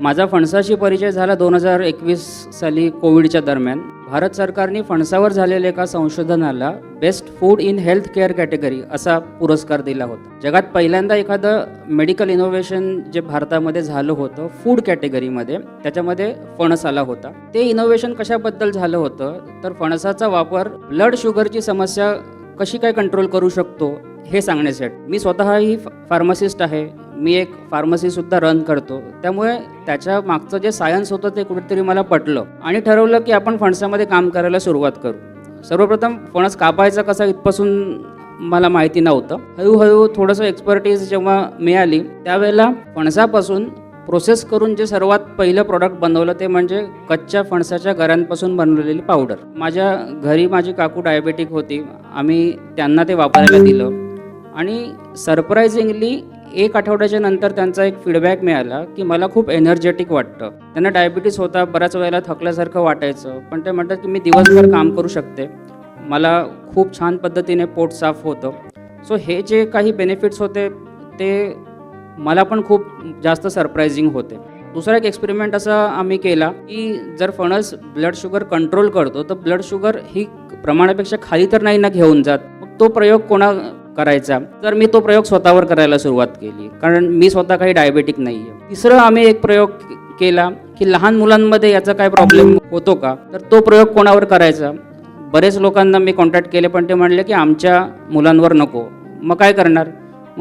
माझा फणसाशी परिचय झाला दोन हजार एकवीस साली कोविडच्या दरम्यान. भारत सरकारने फणसावर झालेल्या एका संशोधनाला best food in health care category असा पुरस्कार दिला होता. जगात पहिल्यांदा एखादं मेडिकल इनोव्हेशन जे भारतामध्ये झालं होतं फूड कॅटेगरीमध्ये त्याच्यामध्ये फणस आला होता. ते इनोव्हेशन कशाबद्दल झालं होतं? तर फणसाचा वापर ब्लड शुगरची समस्या कशी काय कंट्रोल करू शकतो? हे सांगण्यासाठी. मी स्वतःही फार्मासिस्ट आहे. मी एक फार्मसीसुद्धा रन करतो. त्यामुळे त्याच्या मागचं जे सायन्स होतं ते कुठेतरी मला पटलं. आणि ठरवलं की आपण फणसामध्ये काम करायला सुरुवात करू. सर्वप्रथम फणस कापायचा कसा इथपासून मला माहिती नव्हतं. हळूहळू थोडंसं एक्सपर्टीज जेव्हा मिळाली त्यावेळेला फणसापासून प्रोसेस करून जे सर्वात पहिलं प्रॉडक्ट बनवलं ते म्हणजे कच्च्या फणसाच्या गऱ्यांपासून बनवलेली पावडर माझ्या घरी माझी काकू डायबेटिक होती. आम्ही त्यांना ते वापरायला दिलं. आणि सरप्रायझिंगली एक आठवड्याच्या नंतर त्यांचा एक फीडबॅक मिळाला की मला खूप एनर्जेटिक वाटतं. त्यांना डायबिटीस होता बऱ्याच वेळेला थकल्यासारखं वाटायचं पण ते म्हणतात की मी दिवसभर काम करू शकते. मला खूप छान पद्धतीने पोट साफ होतं. सो हे जे काही बेनिफिट्स होते ते मला पण खूप जास्त सरप्रायझिंग होते. दुसरा एक एक्सपेरिमेंट असा आम्ही केला की जर फणस ब्लड शुगर कंट्रोल करतो तर ब्लड शुगर ही प्रमाणापेक्षा खाली तर नाही ना घेऊन जात. मग तो प्रयोग कोणा करायचा. तर मी तो प्रयोग स्वतःवर करायला सुरुवात केली. कारण मी स्वतः काही डायबेटिक नाही आहे तिसरं आम्ही एक प्रयोग केला की लहान मुलांमध्ये याचा काय प्रॉब्लेम होतो का? तर तो प्रयोग कोणावर करायचा? बरेच लोकांना मी कॉन्टॅक्ट केले पण ते म्हणले की आमच्या मुलांवर नको. मग काय करणार?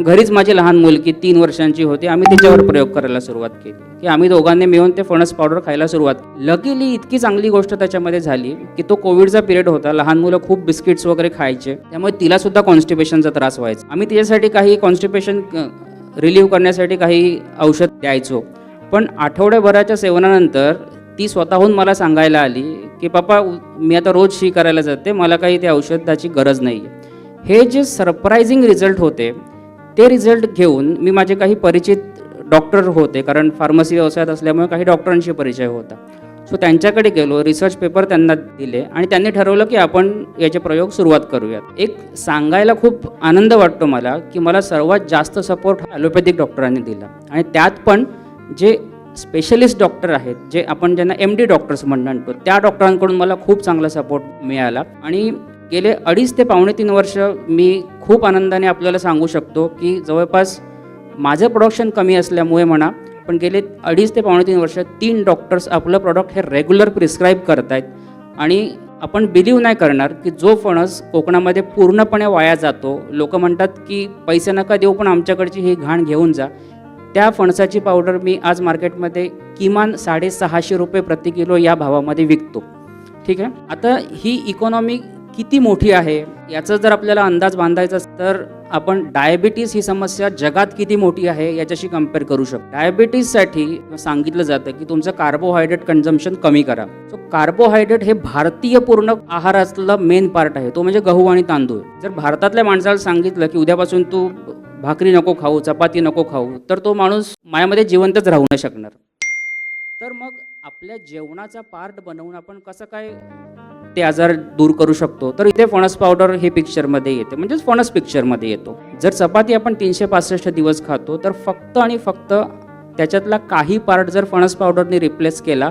घरीच माझी लहान मुलगी तीन वर्षांची होती. आम्ही तिच्यावर प्रयोग करायला सुरुवात केली. की आम्ही दोघांनी मिळून ते फणस पावडर खायला सुरुवात लकीली इतकी चांगली गोष्ट त्याच्यामध्ये झाली की तो कोविडचा पिरियड होता. लहान मुलं खूप बिस्किट्स वगैरे खायचे. त्यामुळे तिला सुद्धा कॉन्स्टिपेशनचा त्रास व्हायचा. आम्ही तिच्यासाठी काही कॉन्स्टिपेशन रिलीव्ह करण्यासाठी काही औषध द्यायचो. पण आठवड्याभराच्या सेवनानंतर ती स्वतःहून मला सांगायला आली की पप्पा मी आता रोज शी करायला जाते. मला काही त्या औषधाची गरज नाही आहे हे जे सरप्रायझिंग रिझल्ट होते ते रिझल्ट घेऊन मी माझे काही परिचित डॉक्टर होते कारण फार्मसी व्यवसायात असल्यामुळे काही डॉक्टरांशी परिचय होता. सो त्यांच्याकडे गेलो रिसर्च पेपर त्यांना दिले आणि त्यांनी ठरवलं की आपण याचे प्रयोग सुरुवात करूयात. एक सांगायला खूप आनंद वाटतो मला की मला सर्वात जास्त सपोर्ट ॲलोपॅथिक डॉक्टरांनी दिला. आणि त्यात पण जे स्पेशलिस्ट डॉक्टर आहेत जे आपण ज्यांना एम डी डॉक्टर्स म्हणतो त्या डॉक्टरांकडून मला खूप चांगला सपोर्ट मिळाला. आणि गेले अडीच ते पावणे तीन वर्ष मी खूप आनंदाने आपल्याला सांगू शकतो की जवळपास माझं प्रोडक्शन कमी असल्यामुळे म्हणा पण गेले अडीच ते पावणे तीन वर्ष तीन डॉक्टर्स आपलं प्रॉडक्ट हे रेग्युलर प्रिस्क्राईब आहेत आणि आपण बिलीव्ह नाही करणार की जो फणस कोकणामध्ये पूर्णपणे वाया जातो लोक म्हणतात की पैसे नका देऊ पण आमच्याकडची ही घाण घेऊन जा. त्या फणसाची पावडर मी आज मार्केटमध्ये किमान साडेसहाशे रुपये प्रति किलो या भावामध्ये विकतो. ठीक आहे? आता ही इकॉनॉमी किती मोठी आहे? याचा जर आपल्याला अंदाज बांधायचा तर आपण डायबिटीस ही समस्या जगात किती मोठी आहे याच्याशी कंपेअर करू शकतो. डायबिटीससाठी सांगितलं जातं की तुमचं कार्बोहायड्रेट कन्झम्पशन कमी करा. सो कार्बोहायड्रेट हे भारतीय पूर्ण आहारातला मेन पार्ट आहे. तो म्हणजे गहू आणि तांदूळ. जर भारतातल्या माणसाला सांगितलं की उद्यापासून तू भाकरी नको खाऊ चपाती नको खाऊ तर तो माणूस मायामध्ये जिवंतच राहू नाही शकणार. तर मग आपल्या जेवणाचा पार्ट बनवून आपण कसं काय ते आजार दूर करू शकतो. तर इथे फणस पावडर हे पिक्चरमध्ये येते. म्हणजेच फणस पिक्चरमध्ये येतो. जर चपाती आपण तीनशे पासष्ट दिवस खातो तर फक्त आणि फक्त त्याच्यातला काही पार्ट जर फणस पावडरने रिप्लेस केला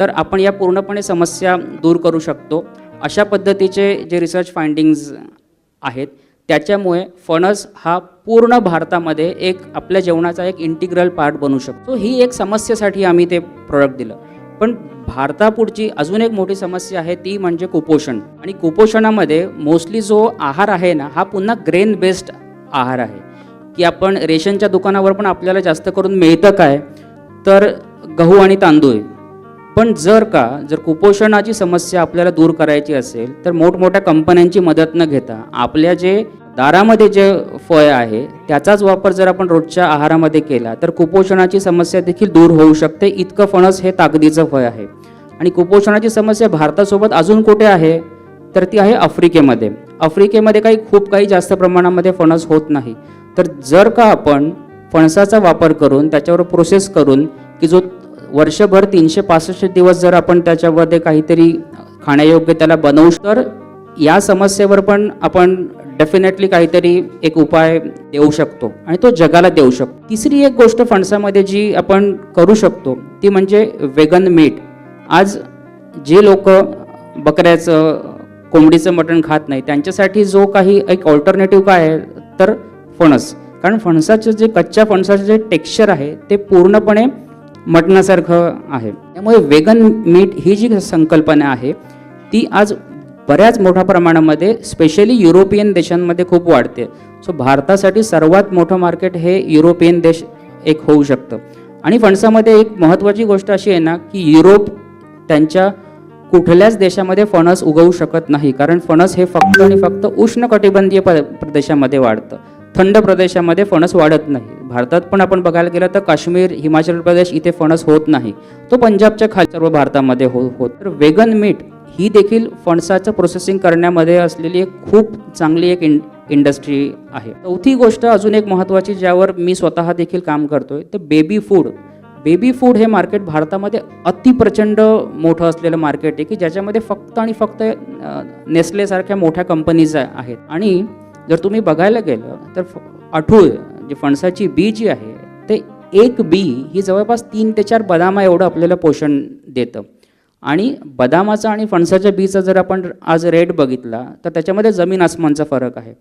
तर आपण या पूर्णपणे समस्या दूर करू शकतो. अशा पद्धतीचे जे रिसर्च फाइंडिंग्ज आहेत त्याच्यामुळे फणस हा पूर्ण भारतामध्ये एक आपल्या जेवणाचा एक इंटिग्रल पार्ट बनू शकतो. ही एक समस्येसाठी आम्ही ते प्रोडक्ट दिलं. पण भारतापुढची अजून एक मोठी समस्या आहे ती म्हणजे कुपोषण. आणि कुपोषणामध्ये मोस्टली जो आहार आहे ना हा पुन्हा ग्रेन बेस्ड आहार आहे. की आपण रेशनच्या दुकानावर पण आपल्याला जास्त करून मिळतं काय? तर गहू आणि तांदूळ. पण जर का जर कुपोषणाची समस्या आपल्याला दूर करायची असेल तर मोठमोठ्या कंपन्यांची मदत न घेता आपल्या जे दारामध्ये जे फळ आहे त्याचाच वापर जर आपण रोजच्या आहारामध्ये केला तर कुपोषणाची समस्या देखील दूर होऊ शकते. इतकं फणस हे ताकदीचं फळ आहे. आणि कुपोषणाची समस्या भारतासोबत अजून कुठे आहे? तर ती आहे आफ्रिकेमध्ये. आफ्रिकेमध्ये काही खूप काही जास्त प्रमाणामध्ये फणस होत नाही. तर जर का आपण फणसाचा वापर करून त्याच्यावर प्रोसेस करून की जो वर्षभर तीनशे पासष्ट दिवस जर आपण त्याच्यामध्ये काहीतरी खाण्यायोग्य त्याला बनवू तर या समस्येवर पण आपण डेफिनेटली काहीतरी एक उपाय देऊ शकतो आणि तो जगाला देऊ शकतो. तिसरी एक गोष्ट फणसामध्ये जी आपण करू शकतो ती म्हणजे वेगन मीठ आज जे लोक बकऱ्याचं कोंबडीचं मटण खात नाही त्यांच्यासाठी जो काही एक ऑल्टरनेटिव्ह काय आहे तर फणस. कारण फणसाचं जे कच्च्या फणसाचं जे टेक्स्चर आहे ते पूर्णपणे मटणासारखं आहे. त्यामुळे वेगन मीठ ही जी संकल्पना आहे ती आज बऱ्याच मोठ्या प्रमाणामध्ये स्पेशली युरोपियन देशांमध्ये खूप वाढते. सो भारतासाठी सर्वात मोठं मार्केट हे युरोपियन देश एक होऊ शकतं. आणि फणसामध्ये एक महत्त्वाची गोष्ट अशी आहे ना की युरोप त्यांच्या कुठल्याच देशामध्ये फणस उगवू शकत नाही. कारण फणस हे फक्त आणि फक्त उष्णकटिबंधीय कटिबंधीय प्रदेशामध्ये वाढतं. थंड प्रदेशामध्ये फणस वाढत नाही. भारतात पण आपण बघायला गेलं तर काश्मीर हिमाचल प्रदेश इथे फणस होत नाही. तो पंजाबच्या खाली सर्व भारतामध्ये हो होत. तर वेगन मीठ ही देखील फणसाचं प्रोसेसिंग करण्यामध्ये असलेली एक खूप चांगली एक इन इंडस्ट्री आहे. चौथी गोष्ट अजून एक महत्त्वाची ज्यावर मी स्वतः देखील काम करतो आहे ते बेबी फूड बेबी फूड हे मार्केट भारतामध्ये अति प्रचंड मोठं असलेलं मार्केट आहे की ज्याच्यामध्ये फक्त आणि फक्त नेस्लेसारख्या मोठ्या कंपनीज आहेत. आणि जर तुम्ही बघायला गेलं तर आठूळ अठूळ फणसाची बी जी आहे ते एक बी ही जवळपास तीन ते चार बदामा एवढं आपल्याला पोषण देतं. आणि बदामाचा आणि फणसाच्या बीचा जर आपण आज रेट बघितला तर त्याच्यामध्ये जमीन आसमानचा फरक आहे.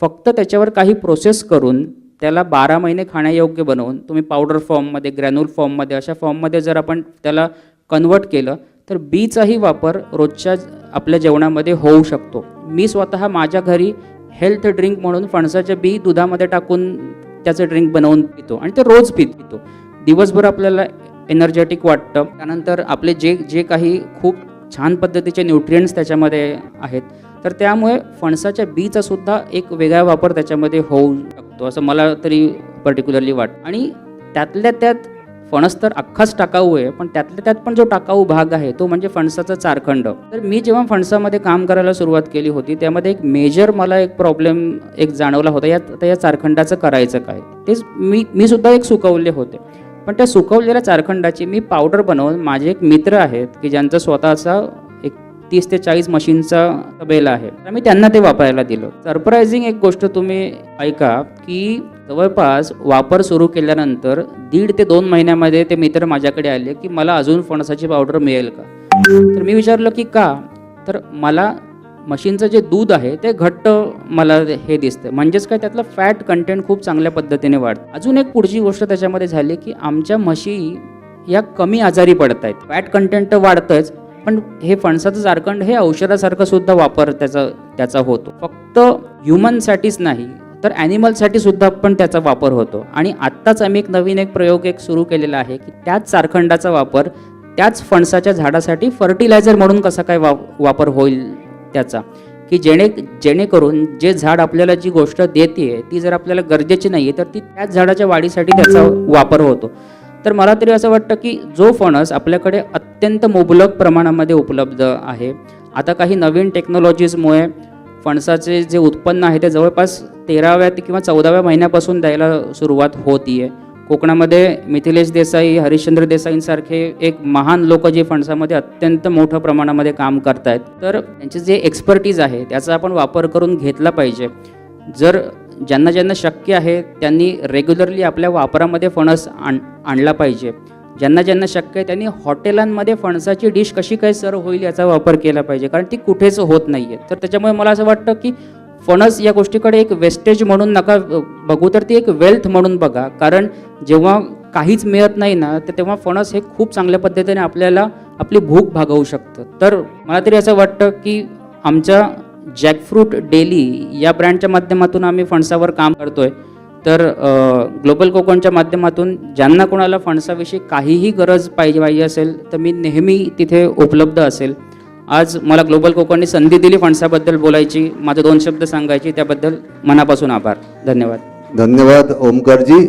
फक्त त्याच्यावर काही प्रोसेस करून त्याला बारा महिने खाण्यायोग्य बनवून तुम्ही पावडर फॉर्ममध्ये ग्रॅन्युल फॉर्ममध्ये अशा फॉर्ममध्ये जर आपण त्याला कन्वर्ट केलं तर बीचाही वापर रोजच्या आपल्या जेवणामध्ये होऊ शकतो. मी स्वतः माझ्या घरी हेल्थ ड्रिंक म्हणून फणसाच्या बी दुधामध्ये टाकून त्याचं ड्रिंक बनवून पितो आणि ते रोज पित पितो. दिवसभर आपल्याला एनर्जेटिक वाटतं. त्यानंतर आपले जे जे काही खूप छान पद्धतीचे न्यूट्रियंट्स त्याच्यामध्ये आहेत तर त्यामुळे फणसाच्या बीचा सुद्धा एक वेगळा वापर त्याच्यामध्ये होऊ शकतो असं मला तरी पर्टिक्युलरली वाटतं. आणि त्यातल्या त्यात फणस तर अख्खाच टाकाऊ आहे पण त्यातल्या त्यात पण जो टाकाऊ भाग आहे तो म्हणजे फणसाचा चारखंड. तर मी जेव्हा फणसामध्ये काम करायला सुरुवात केली होती त्यामध्ये एक मेजर मला एक प्रॉब्लेम एक जाणवला होता यात आता या चारखंडाचं करायचं काय? तेच मी मी सुद्धा एक सुकवले होते. पण त्या सुकवलेल्या चारखंडाची मी पावडर बनवून माझे एक मित्र आहेत की ज्यांचा स्वतःचा एक तीस ते चाळीस मशीनचा तबेला आहे. तर मी त्यांना ते वापरायला दिलं. सरप्रायझिंग एक गोष्ट तुम्ही ऐका की जवळपास वापर सुरू केल्यानंतर दीड ते दोन महिन्यामध्ये ते मित्र माझ्याकडे आले की मला अजून फणसाची पावडर मिळेल का? तर मी विचारलं की का? तर मला म्हशींचं जे दूध आहे ते घट्ट मला हे दिसतं म्हणजेच काय त्यातलं फॅट कंटेंट खूप चांगल्या पद्धतीने वाढतं. अजून एक पुढची गोष्ट त्याच्यामध्ये झाली की आमच्या म्हशी या कमी आजारी पडत आहेत फॅट कंटेंट तर वाढतंच पण हे फणसाचं झारखंड हे औषधासारखं सुद्धा वापर त्याचा त्याचा होतो. फक्त ह्युमनसाठीच नाही तर ॲनिमलसाठी सुद्धा पण त्याचा वापर होतो. आणि आत्ताच आम्ही एक नवीन एक प्रयोग एक सुरू केलेला आहे की त्याच चारखंडाचा वापर त्याच फणसाच्या झाडासाठी फर्टिलायझर म्हणून कसा काय वा वापर होईल त्याचा की जेणे जेणेकरून जे झाड आपल्याला जी गोष्ट देते ती जर आपल्याला गरजेची नाही आहे तर ती त्याच झाडाच्या वाढीसाठी त्याचा वापर होतो. तर मला तरी असं वाटतं की जो फणस आपल्याकडे अत्यंत मुबलक प्रमाणामध्ये उपलब्ध आहे आता काही नवीन टेक्नॉलॉजीजमुळे फणसाचे जे उत्पन्न आहे ते जवळपास तेराव्या ते किंवा चौदाव्या महिन्यापासून द्यायला सुरुवात होती आहे कोकणामध्ये मिथिलेश देसाई हरिश्चंद्र देसाईंसारखे एक महान लोक जे फणसामध्ये अत्यंत मोठ्या प्रमाणामध्ये काम करतायत. तर त्यांचे जे एक्सपर्टीज आहे त्याचा आपण वापर करून घेतला पाहिजे. जर ज्यांना ज्यांना शक्य आहे त्यांनी रेग्युलरली आपल्या वापरामध्ये फणस आण आणला पाहिजे. ज्यांना ज्यांना शक्य आहे त्यांनी हॉटेलांमध्ये फणसाची डिश कशी काय सर्व होईल याचा वापर केला पाहिजे कारण ती कुठेच होत नाही आहे तर त्याच्यामुळे मला असं वाटतं की फणस या गोष्टीकडे एक वेस्टेज म्हणून नका बघू तर ती एक वेल्थ म्हणून बघा. कारण जेव्हा काहीच मिळत नाही ना तर तेव्हा फणस हे खूप चांगल्या पद्धतीने आपल्याला आपली भूक भागवू शकतं. तर मला तरी असं वाटतं की आमच्या जॅकफ्रूट डेली या ब्रँडच्या माध्यमातून आम्ही फणसावर काम करतोय. तर ग्लोबल कोकणच्या माध्यमातून ज्यांना कोणाला फणसाविषयी काहीही गरज पाहिजे पाहिजे असेल तर मी नेहमी तिथे उपलब्ध असेल. आज मला ग्लोबल कोकणने संधी दिली फणसाबद्दल बोलायची माझे दोन शब्द सांगायची त्याबद्दल मनापासून आभार. धन्यवाद. धन्यवाद ओमकारजी.